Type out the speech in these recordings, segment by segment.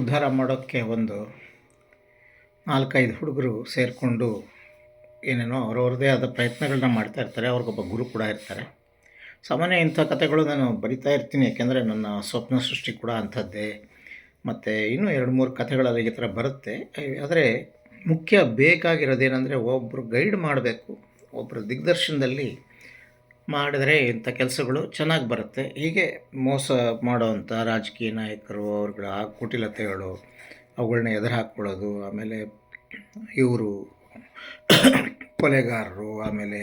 ಉದ್ಧಾರ ಮಾಡೋಕ್ಕೆ ಒಂದು ನಾಲ್ಕೈದು ಹುಡುಗರು ಸೇರಿಕೊಂಡು ಏನೇನೋ ಅವ್ರವ್ರದ್ದೇ ಆದ ಪ್ರಯತ್ನಗಳನ್ನ ಮಾಡ್ತಾ ಇರ್ತಾರೆ, ಅವ್ರಿಗೊಬ್ಬ ಗುರು ಕೂಡ ಇರ್ತಾರೆ. ಸಾಮಾನ್ಯ ಇಂಥ ಕಥೆಗಳು ನಾನು ಬರಿತಾ ಇರ್ತೀನಿ, ಯಾಕೆಂದರೆ ನನ್ನ ಸ್ವಪ್ನ ಸೃಷ್ಟಿ ಕೂಡ ಅಂಥದ್ದೇ. ಮತ್ತು ಇನ್ನೂ ಎರಡು ಮೂರು ಕಥೆಗಳಲ್ಲಿ ಈ ಥರ ಬರುತ್ತೆ. ಆದರೆ ಮುಖ್ಯ ಬೇಕಾಗಿರೋದೇನೆಂದರೆ ಒಬ್ಬರು ಗೈಡ್ ಮಾಡಬೇಕು ಒಬ್ಬರು ದಿಗ್ದರ್ಶನದಲ್ಲಿ ಮಾಡಿದರೆ ಇಂಥ ಕೆಲಸಗಳು ಚೆನ್ನಾಗಿ ಬರುತ್ತೆ. ಹೀಗೆ ಮೋಸ ಮಾಡೋವಂಥ ರಾಜಕೀಯ ನಾಯಕರು, ಅವ್ರುಗಳ ಕುಟಿಲತೆಗಳು ಅವುಗಳನ್ನ ಎದುರು ಹಾಕ್ಕೊಳ್ಳೋದು, ಆಮೇಲೆ ಇವರು ಕೊಲೆಗಾರರು, ಆಮೇಲೆ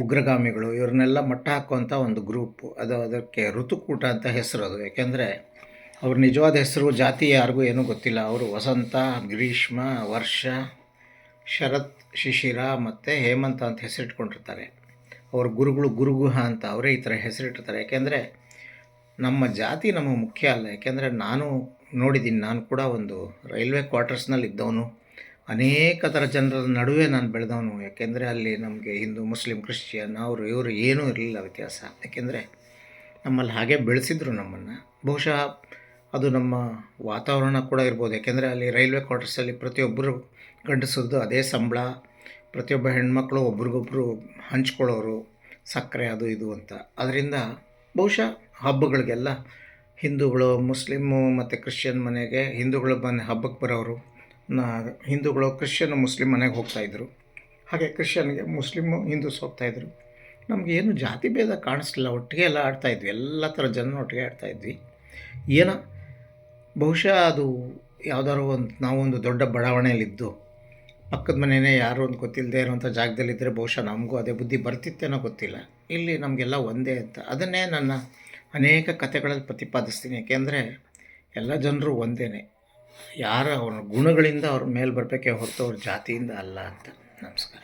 ಉಗ್ರಗಾಮಿಗಳು, ಇವ್ರನ್ನೆಲ್ಲ ಮಟ್ಟ ಹಾಕುವಂಥ ಒಂದು ಗ್ರೂಪು. ಅದು ಅದಕ್ಕೆ ಋತುಕೂಟ ಅಂತ ಹೆಸರು ಅದು. ಯಾಕೆಂದರೆ ಅವ್ರ ನಿಜವಾದ ಹೆಸರು, ಜಾತಿ ಯಾರಿಗೂ ಏನೂ ಗೊತ್ತಿಲ್ಲ. ಅವರು ವಸಂತ, ಗ್ರೀಷ್ಮ, ವರ್ಷ, ಶರತ್, ಶಿಶಿರ ಮತ್ತು ಹೇಮಂತ ಅಂತ ಹೆಸರಿಟ್ಕೊಂಡಿರ್ತಾರೆ. ಅವ್ರ ಗುರುಗಳು ಗುರುಗುಹ ಅಂತ ಅವರೇ ಈ ಥರ ಹೆಸರಿಟ್ಟಿರ್ತಾರೆ. ಯಾಕೆಂದರೆ ನಮ್ಮ ಜಾತಿ ನಮಗೆ ಮುಖ್ಯ ಅಲ್ಲ. ಯಾಕೆಂದರೆ ನಾನು ನೋಡಿದ್ದೀನಿ, ನಾನು ಕೂಡ ಒಂದು ರೈಲ್ವೆ ಕ್ವಾರ್ಟರ್ಸ್ನಲ್ಲಿ ಇದ್ದವನು. ಅನೇಕ ಥರ ಜನರ ನಡುವೆ ನಾನು ಬೆಳೆದವನು. ಯಾಕೆಂದರೆ ಅಲ್ಲಿ ನಮಗೆ ಹಿಂದೂ, ಮುಸ್ಲಿಂ, ಕ್ರಿಶ್ಚಿಯನ್, ಅವರು, ಇವರು ಏನೂ ಇರಲಿಲ್ಲ ವ್ಯತ್ಯಾಸ. ಯಾಕೆಂದರೆ ನಮ್ಮಲ್ಲಿ ಹಾಗೆ ಬೆಳೆಸಿದ್ರು ನಮ್ಮನ್ನು. ಬಹುಶಃ ಅದು ನಮ್ಮ ವಾತಾವರಣ ಕೂಡ ಇರ್ಬೋದು. ಯಾಕೆಂದರೆ ಅಲ್ಲಿ ರೈಲ್ವೆ ಕ್ವಾರ್ಟರ್ಸಲ್ಲಿ ಪ್ರತಿಯೊಬ್ಬರು ಗಂಡಸರದ್ದು ಅದೇ ಸಂಬಳ. ಪ್ರತಿಯೊಬ್ಬ ಹೆಣ್ಮಕ್ಳು ಒಬ್ರಿಗೊಬ್ರು ಹಂಚ್ಕೊಳ್ಳೋರು ಸಕ್ಕರೆ ಅದು ಇದು ಅಂತ. ಅದರಿಂದ ಬಹುಶಃ ಹಬ್ಬಗಳಿಗೆಲ್ಲ ಹಿಂದೂಗಳು ಮುಸ್ಲಿಮ್ಮು ಮತ್ತು ಕ್ರಿಶ್ಚಿಯನ್ ಮನೆಗೆ ಹಿಂದೂಗಳು ಬಂದು ಹಬ್ಬಕ್ಕೆ ಬರೋರು, ನಾ ಹಿಂದೂಗಳು ಕ್ರಿಶ್ಚಿಯನ್ ಮುಸ್ಲಿಮ್ ಮನೆಗೆ ಹೋಗ್ತಾಯಿದ್ರು ಹಾಗೆ ಕ್ರಿಶ್ಚಿಯನ್ಗೆ ಮುಸ್ಲಿಮು ಹಿಂದೂಸ್ ಹೋಗ್ತಾಯಿದ್ರು ನಮಗೇನು ಜಾತಿ ಭೇದ ಕಾಣಿಸ್ಲಿಲ್ಲ, ಒಟ್ಟಿಗೆ ಎಲ್ಲ ಆಡ್ತಾಯಿದ್ವಿ ಎಲ್ಲ ಥರ ಜನ ಒಟ್ಟಿಗೆ ಆಡ್ತಾಯಿದ್ವಿ ಏನೋ ಬಹುಶಃ ಅದು ಯಾವುದಾದ್ರು ಒಂದು ನಾವೊಂದು ದೊಡ್ಡ ಬಡಾವಣೆಯಲ್ಲಿದ್ದು ಪಕ್ಕದ ಮನೆಯೇ ಯಾರು ಒಂದು ಗೊತ್ತಿಲ್ಲದೆ ಇರೋಂಥ ಜಾಗದಲ್ಲಿದ್ದರೆ ಬಹುಶಃ ನಮಗೂ ಅದೇ ಬುದ್ಧಿ ಬರ್ತಿತ್ತೇನೋ ಗೊತ್ತಿಲ್ಲ. ಇಲ್ಲಿ ನಮಗೆಲ್ಲ ಒಂದೇ ಅಂತ. ಅದನ್ನೇ ನನ್ನ ಅನೇಕ ಕಥೆಗಳಲ್ಲಿ ಪ್ರತಿಪಾದಿಸ್ತೀನಿ. ಯಾಕೆಂದರೆ ಎಲ್ಲ ಜನರು ಒಂದೇ ಯಾರ ಅವ್ರ ಗುಣಗಳಿಂದ ಅವ್ರ ಮೇಲೆ ಬರಬೇಕೇ ಹೊರತು ಅವ್ರ ಜಾತಿಯಿಂದ ಅಲ್ಲ ಅಂತ. ನಮಸ್ಕಾರ.